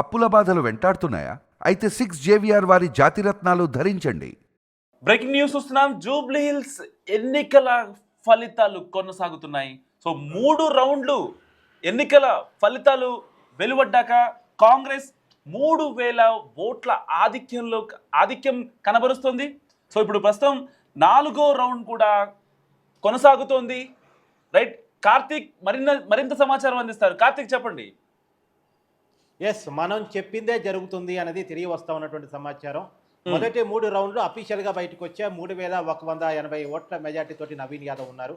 అప్పుల బాధలు వెంటాడుతున్నాయా? అయితే సిక్స్ జేవిఆర్ వారి జాతిరత్నాలు ధరించండి. బ్రేకింగ్ న్యూస్ చూస్తున్నాం. జూబ్లీ హిల్స్ ఎన్నికల ఫలితాలు కొనసాగుతున్నాయి. సో మూడు రౌండ్లు ఎన్నికల ఫలితాలు వెలువడ్డాక కాంగ్రెస్ మూడు వేల ఓట్ల ఆధిక్యంలో ఆధిక్యం కనబరుస్తుంది. సో ఇప్పుడు ప్రస్తుతం నాలుగో రౌండ్ కూడా కొనసాగుతోంది. రైట్? కార్తీక్ మరిన్న మరింత సమాచారం అందిస్తారు. కార్తీక్ చెప్పండి. ఎస్ మనం చెప్పిందే జరుగుతుంది అనేది తిరిగి వస్తా ఉన్నటువంటి సమాచారం. మొదటి మూడు రౌండ్లు అఫీషియల్గా బయటకు వచ్చే. మూడు వేల ఒక వంద ఎనభై ఓట్ల మెజార్టీ తోటి నవీన్ యాదవ్ ఉన్నారు.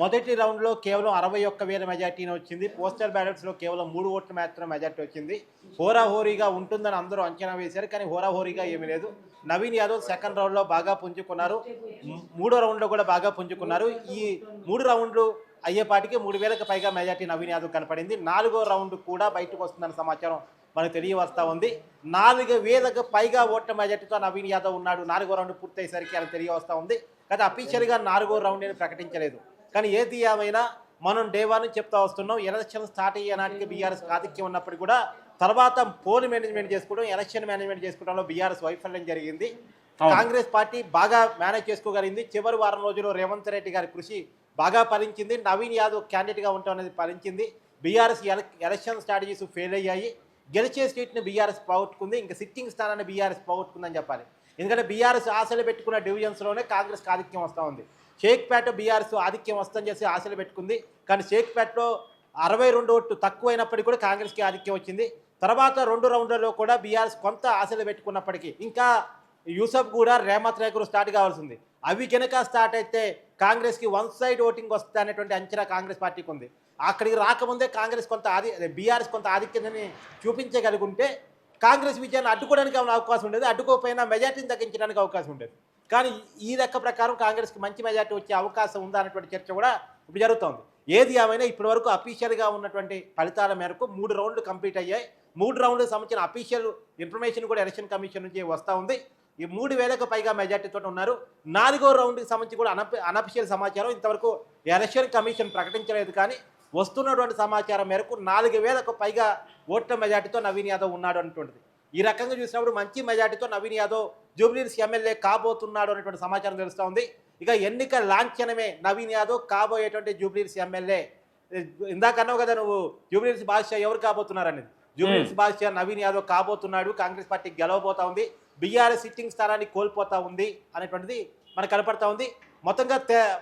మొదటి రౌండ్లో కేవలం అరవై ఒక్క వేల మెజార్టీని వచ్చింది. పోస్టల్ బ్యాలెట్స్లో కేవలం మూడు ఓట్ల మాత్రం మెజార్టీ వచ్చింది. హోరాహోరీగా ఉంటుందని అందరూ అంచనా వేశారు. కానీ హోరాహోరీగా ఏమీ లేదు. నవీన్ యాదవ్ సెకండ్ రౌండ్లో బాగా పుంజుకున్నారు. మూడో రౌండ్లో కూడా బాగా పుంజుకున్నారు. ఈ మూడు రౌండ్లు అయ్యేపాటికి మూడు వేలకు పైగా మెజార్టీ నవీన్ యాదవ్ కనపడింది. నాలుగో రౌండ్ కూడా బయటకు వస్తుందన్న సమాచారం మనకు తెలియవస్తా ఉంది. నాలుగు వేలకు పైగా ఓట్ల మెజార్టీతో నవీన్ యాదవ్ ఉన్నాడు. నాలుగో రౌండ్ పూర్తయ్యేసరికి అది తెలియవస్తా ఉంది. కానీ అఫీషియల్గా నాలుగో రౌండ్ అని ప్రకటించలేదు. కానీ ఏది ఏమైనా మనం డే వన్ చెప్తా వస్తున్నాం. ఎలక్షన్ స్టార్ట్ అయ్యే నాటికి బీఆర్ఎస్ ఆధిక్యం ఉన్నప్పటికీ కూడా తర్వాత పోల్ మేనేజ్మెంట్ చేసుకోవడం ఎలక్షన్ మేనేజ్మెంట్ చేసుకోవడంలో బీఆర్ఎస్ వైఫల్యం జరిగింది. కాంగ్రెస్ పార్టీ బాగా మేనేజ్ చేసుకోగలిగింది. చివరి వారం రోజుల్లో రేవంత్ రెడ్డి గారి కృషి బాగా ఫలించింది నవీన్ యాదవ్ క్యాండిడేట్గా ఉండటం అనేది ఫలించింది బీఆర్ఎస్ ఎలక్షన్ స్ట్రాటజీస్ ఫెయిల్ అయ్యాయి. గెలిచే సీట్ని బీఆర్ఎస్ పోగొట్టుకుంది. ఇంకా సిట్టింగ్ స్థానాన్ని బీఆర్ఎస్ పోగొట్టుకుందని చెప్పాలి. ఎందుకంటే బీఆర్ఎస్ ఆశలు పెట్టుకున్న డివిజన్స్లోనే కాంగ్రెస్ ఆధిక్యం వస్తూ ఉంది. షేక్పేట బీఆర్ఎస్ ఆధిక్యం వస్తుందని చేసి ఆశలు పెట్టుకుంది. కానీ షేక్పేటలో అరవై రెండు ఓట్లు తక్కువైనప్పటికీ కూడా కాంగ్రెస్కి ఆధిక్యం వచ్చింది. తర్వాత రెండు రౌండ్లలో కూడా బీఆర్ఎస్ కొంత ఆశలు పెట్టుకున్నప్పటికీ ఇంకా యూసఫ్ కూడా రేమత్ రేకులు స్టార్ట్ కావాల్సింది. అవి కనుక స్టార్ట్ అయితే కాంగ్రెస్కి వన్ సైడ్ ఓటింగ్ వస్తుంది అనేటువంటి అంచనా కాంగ్రెస్ పార్టీకి ఉంది. అక్కడికి రాకముందే కాంగ్రెస్ కొంత ఆది బీఆర్ఎస్ కొంత ఆధిక్యతని చూపించగలుగుంటే కాంగ్రెస్ విజయాన్ని అడ్డుకోవడానికి ఏమైనా అవకాశం ఉండేది? అడ్డుకోకపోయినా మెజార్టీని తగ్గించడానికి అవకాశం ఉండేది. కానీ ఈ లెక్క ప్రకారం కాంగ్రెస్కి మంచి మెజార్టీ వచ్చే అవకాశం ఉందా అనేటువంటి చర్చ కూడా ఇప్పుడు జరుగుతోంది. ఏది ఏమైనా ఇప్పటి వరకు అఫీషియల్గా ఉన్నటువంటి ఫలితాల మేరకు మూడు రౌండ్లు కంప్లీట్ అయ్యాయి. మూడు రౌండ్లకు సంబంధించిన అఫీషియల్ ఇన్ఫర్మేషన్ కూడా ఎలక్షన్ కమిషన్ నుంచి వస్తూ ఉంది. ఈ మూడు వేలకు పైగా మెజార్టీతో ఉన్నారు. నాలుగో రౌండ్కి సంబంధించి కూడా అనఫి అనఫిషియల్ సమాచారం ఇంతవరకు ఎలక్షన్ కమిషన్ ప్రకటించలేదు కానీ వస్తున్నటువంటి సమాచారం మేరకు నాలుగు వేలకు పైగా ఓట్ల మెజార్టీతో నవీన్ యాదవ్ ఉన్నాడు అనేటువంటిది ఈ రకంగా చూసినప్పుడు మంచి మెజార్టీతో నవీన్ యాదవ్ జూబ్లీస్ ఎమ్మెల్యే కాబోతున్నాడు అనేటువంటి సమాచారం తెలుస్తూ ఉంది. ఇక ఎన్నిక లాంఛనమే నవీన్ యాదవ్ కాబోయేటువంటి జూబ్లీస్ ఎమ్మెల్యే. ఇందాక అన్నావు కదా నువ్వు జూబ్లీస్ బాద్షా ఎవరు కాబోతున్నారనేది జూబ్లీస్ బాద్షా నవీన్ యాదవ్ కాబోతున్నాడు కాంగ్రెస్ పార్టీ గెలవబోతా ఉంది. బీఆర్ఎస్ సిట్టింగ్ స్థానాన్ని కోల్పోతా ఉంది అనేటువంటిది మనకు కనపడతా ఉంది. మొత్తంగా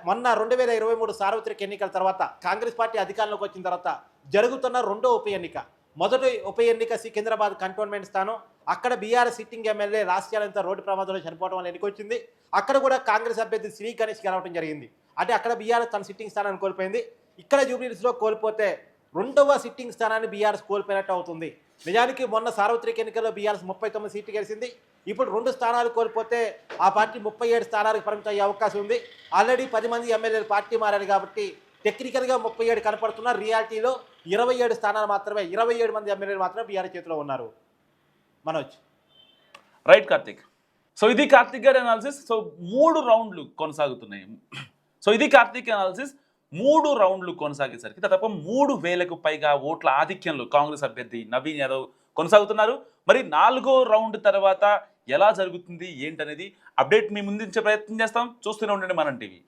మొన్న రెండు వేల ఇరవై మూడు సార్వత్రిక ఎన్నికల తర్వాత కాంగ్రెస్ పార్టీ అధికారంలోకి వచ్చిన తర్వాత జరుగుతున్న రెండో ఉప ఎన్నిక. మొదటి ఉప ఎన్నిక సికింద్రాబాద్ కంటోన్మెంట్ స్థానం. అక్కడ B R S sitting M L A రాష్ట్రాలంతా రోడ్డు ప్రమాదంలో చనిపోవడం వల్ల ఎన్నికొచ్చింది. అక్కడ కూడా కాంగ్రెస్ అభ్యర్థి శ్రీ గణేష్ గెలవడం జరిగింది. అంటే అక్కడ బీఆర్ఎస్ తన సిట్టింగ్ స్థానాన్ని కోల్పోయింది. ఇక్కడ జూబ్లీస్లో కోల్పోతే రెండవ సిట్టింగ్ స్థానాన్ని బీఆర్ఎస్ కోల్పోయినట్టు అవుతుంది. నిజానికి మొన్న సార్వత్రిక ఎన్నికల్లో బీఆర్ఎస్ ముప్పై తొమ్మిది సీట్లు గెలిచింది. ఇప్పుడు రెండు స్థానాలు కోల్పోతే ఆ పార్టీ ముప్పై ఏడు స్థానాలకు పరిమితం అయ్యే అవకాశం ఉంది. ఆల్రెడీ పది మంది ఎమ్మెల్యేలు పార్టీ మారారు కాబట్టి టెక్నికల్గా ముప్పై ఏడు కనపడుతున్న రియాలిటీలో ఇరవై ఏడు స్థానాలు మాత్రమే ఇరవై ఏడు మంది ఎమ్మెల్యేలు మాత్రమే బీఆర్ఎస్ చేతిలో ఉన్నారు. మనోజ్. రైట్ కార్తిక్. సో ఇది కార్తిక్ గారి అనాలిసిస్ సో మూడు రౌండ్లు కొనసాగుతున్నాయి. సో ఇది కార్తిక్ అనాలిసిస్ మూడు రౌండ్లు కొనసాగేసరికి దాదాపు మూడు వేలకు పైగా ఓట్ల ఆధిక్యంలో కాంగ్రెస్ అభ్యర్థి నవీన్ యాదవ్ కొనసాగుతున్నారు. మరి నాలుగో రౌండ్ తర్వాత ఎలా జరుగుతుంది ఏంటనేది అప్డేట్ మీ ముందుంచే ప్రయత్నం చేస్తాం. చూస్తూనే ఉండండి మనం టీవీ.